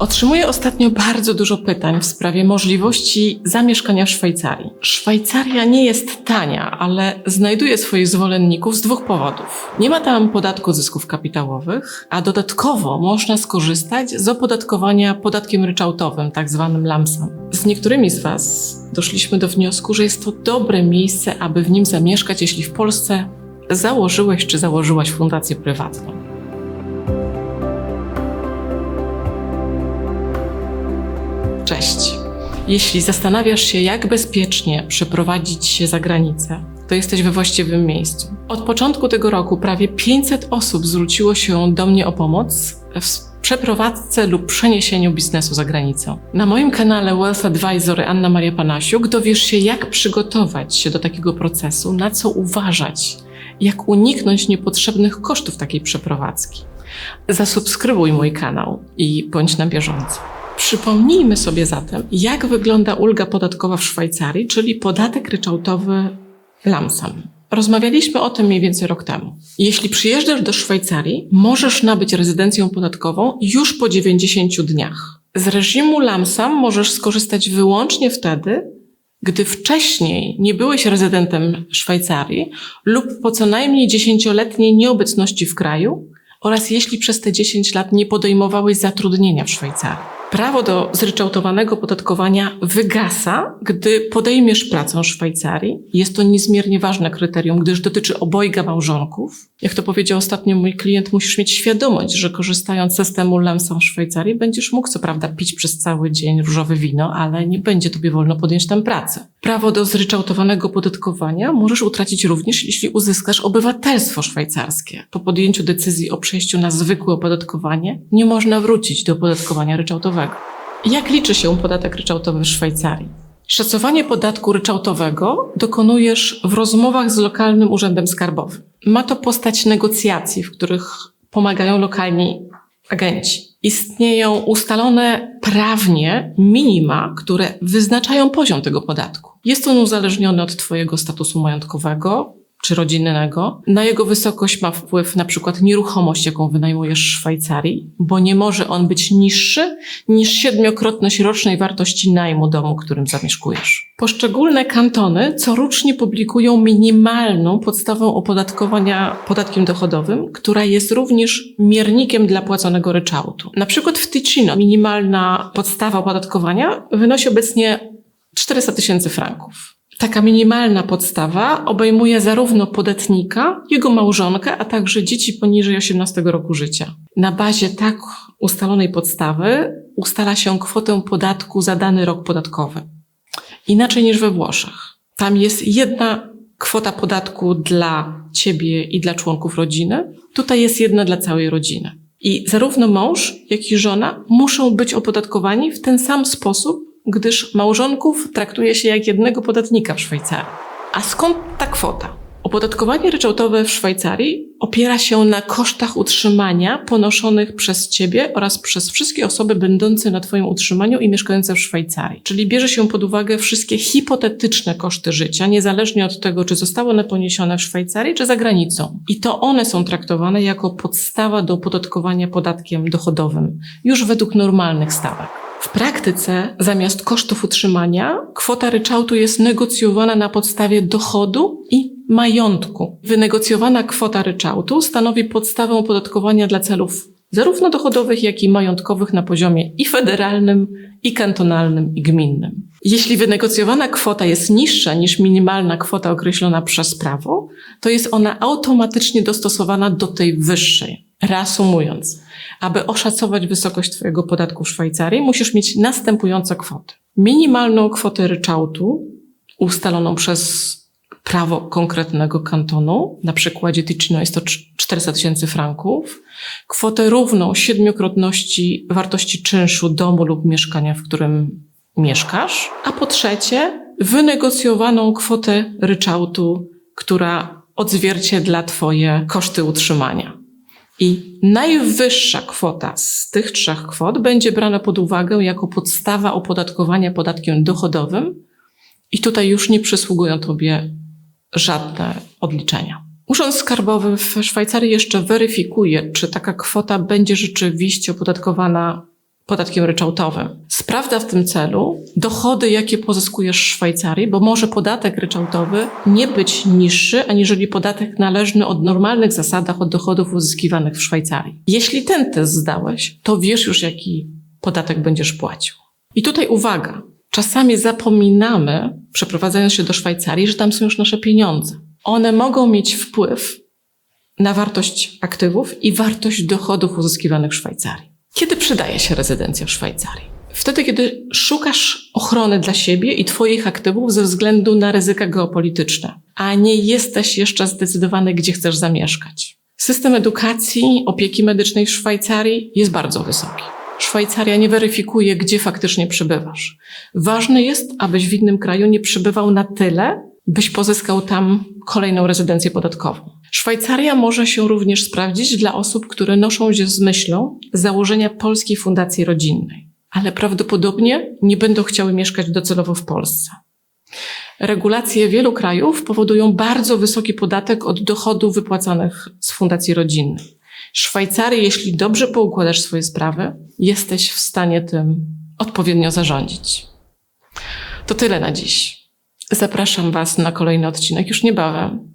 Otrzymuję ostatnio bardzo dużo pytań w sprawie możliwości zamieszkania w Szwajcarii. Szwajcaria nie jest tania, ale znajduje swoich zwolenników z dwóch powodów. Nie ma tam podatku zysków kapitałowych, a dodatkowo można skorzystać z opodatkowania podatkiem ryczałtowym, tak zwanym lamsam. Z niektórymi z Was doszliśmy do wniosku, że jest to dobre miejsce, aby w nim zamieszkać, jeśli w Polsce założyłeś czy założyłaś fundację prywatną. Cześć. Jeśli zastanawiasz się, jak bezpiecznie przeprowadzić się za granicę, to jesteś we właściwym miejscu. Od początku tego roku prawie 500 osób zwróciło się do mnie o pomoc w przeprowadzce lub przeniesieniu biznesu za granicą. Na moim kanale Wealth Advisor Anna Maria Panasiuk dowiesz się, jak przygotować się do takiego procesu, na co uważać, jak uniknąć niepotrzebnych kosztów takiej przeprowadzki. Zasubskrybuj mój kanał i bądź na bieżąco. Przypomnijmy sobie zatem, jak wygląda ulga podatkowa w Szwajcarii, czyli podatek ryczałtowy Lamsam. Rozmawialiśmy o tym mniej więcej rok temu. Jeśli przyjeżdżasz do Szwajcarii, możesz nabyć rezydencję podatkową już po 90 dniach. Z reżimu Lamsam możesz skorzystać wyłącznie wtedy, gdy wcześniej nie byłeś rezydentem Szwajcarii lub po co najmniej 10-letniej nieobecności w kraju oraz jeśli przez te 10 lat nie podejmowałeś zatrudnienia w Szwajcarii. Prawo do zryczałtowanego podatkowania wygasa, gdy podejmiesz pracę w Szwajcarii. Jest to niezmiernie ważne kryterium, gdyż dotyczy obojga małżonków. Jak to powiedział ostatnio mój klient, musisz mieć świadomość, że korzystając z systemu Lemsa w Szwajcarii będziesz mógł co prawda pić przez cały dzień różowe wino, ale nie będzie tobie wolno podjąć tam pracy. Prawo do zryczałtowanego podatkowania możesz utracić również, jeśli uzyskasz obywatelstwo szwajcarskie. Po podjęciu decyzji o przejściu na zwykłe opodatkowanie nie można wrócić do opodatkowania ryczałtowego. Jak liczy się podatek ryczałtowy w Szwajcarii? Szacowanie podatku ryczałtowego dokonujesz w rozmowach z lokalnym urzędem skarbowym. Ma to postać negocjacji, w których pomagają lokalni agenci. Istnieją ustalone prawnie minima, które wyznaczają poziom tego podatku. Jest on uzależniony od Twojego statusu majątkowego, czy rodzinnego. Na jego wysokość ma wpływ na przykład nieruchomość, jaką wynajmujesz w Szwajcarii, bo nie może on być niższy niż siedmiokrotność rocznej wartości najmu domu, którym zamieszkujesz. Poszczególne kantony corocznie publikują minimalną podstawę opodatkowania podatkiem dochodowym, która jest również miernikiem dla płaconego ryczałtu. Na przykład w Ticino minimalna podstawa opodatkowania wynosi obecnie 400 tysięcy franków. Taka minimalna podstawa obejmuje zarówno podatnika, jego małżonkę, a także dzieci poniżej 18 roku życia. Na bazie tak ustalonej podstawy ustala się kwotę podatku za dany rok podatkowy. Inaczej niż we Włoszech. Tam jest jedna kwota podatku dla ciebie i dla członków rodziny. Tutaj jest jedna dla całej rodziny. I zarówno mąż, jak i żona muszą być opodatkowani w ten sam sposób, gdyż małżonków traktuje się jak jednego podatnika w Szwajcarii. A skąd ta kwota? Opodatkowanie ryczałtowe w Szwajcarii opiera się na kosztach utrzymania ponoszonych przez Ciebie oraz przez wszystkie osoby będące na Twoim utrzymaniu i mieszkające w Szwajcarii. Czyli bierze się pod uwagę wszystkie hipotetyczne koszty życia, niezależnie od tego, czy zostały one poniesione w Szwajcarii, czy za granicą. I to one są traktowane jako podstawa do opodatkowania podatkiem dochodowym, już według normalnych stawek. W praktyce zamiast kosztów utrzymania kwota ryczałtu jest negocjowana na podstawie dochodu i majątku. Wynegocjowana kwota ryczałtu stanowi podstawę opodatkowania dla celów zarówno dochodowych, jak i majątkowych na poziomie i federalnym, i kantonalnym, i gminnym. Jeśli wynegocjowana kwota jest niższa niż minimalna kwota określona przez prawo, to jest ona automatycznie dostosowana do tej wyższej. Reasumując, aby oszacować wysokość Twojego podatku w Szwajcarii, musisz mieć następujące kwoty. Minimalną kwotę ryczałtu ustaloną przez prawo konkretnego kantonu. Na przykładzie Ticino jest to 400 tysięcy franków. Kwotę równą siedmiokrotności wartości czynszu domu lub mieszkania, w którym mieszkasz. A po trzecie, wynegocjowaną kwotę ryczałtu, która odzwierciedla Twoje koszty utrzymania. I najwyższa kwota z tych trzech kwot będzie brana pod uwagę jako podstawa opodatkowania podatkiem dochodowym, i tutaj już nie przysługują Tobie żadne odliczenia. Urząd Skarbowy w Szwajcarii jeszcze weryfikuje, czy taka kwota będzie rzeczywiście opodatkowana podatkiem ryczałtowym. Sprawdza w tym celu dochody, jakie pozyskujesz w Szwajcarii, bo może podatek ryczałtowy nie być niższy, aniżeli podatek należny od normalnych zasadach od dochodów uzyskiwanych w Szwajcarii. Jeśli ten test zdałeś, to wiesz już, jaki podatek będziesz płacił. I tutaj uwaga, czasami zapominamy, przeprowadzając się do Szwajcarii, że tam są już nasze pieniądze. One mogą mieć wpływ na wartość aktywów i wartość dochodów uzyskiwanych w Szwajcarii. Kiedy przydaje się rezydencja w Szwajcarii? Wtedy, kiedy szukasz ochrony dla siebie i Twoich aktywów ze względu na ryzyka geopolityczne, a nie jesteś jeszcze zdecydowany, gdzie chcesz zamieszkać. System edukacji, opieki medycznej w Szwajcarii jest bardzo wysoki. Szwajcaria nie weryfikuje, gdzie faktycznie przebywasz. Ważne jest, abyś w innym kraju nie przebywał na tyle, byś pozyskał tam kolejną rezydencję podatkową. Szwajcaria może się również sprawdzić dla osób, które noszą się z myślą założenia Polskiej Fundacji Rodzinnej, ale prawdopodobnie nie będą chciały mieszkać docelowo w Polsce. Regulacje wielu krajów powodują bardzo wysoki podatek od dochodów wypłacanych z Fundacji Rodzinnej. Szwajcarii, jeśli dobrze poukładasz swoje sprawy, jesteś w stanie tym odpowiednio zarządzić. To tyle na dziś. Zapraszam Was na kolejny odcinek już niebawem.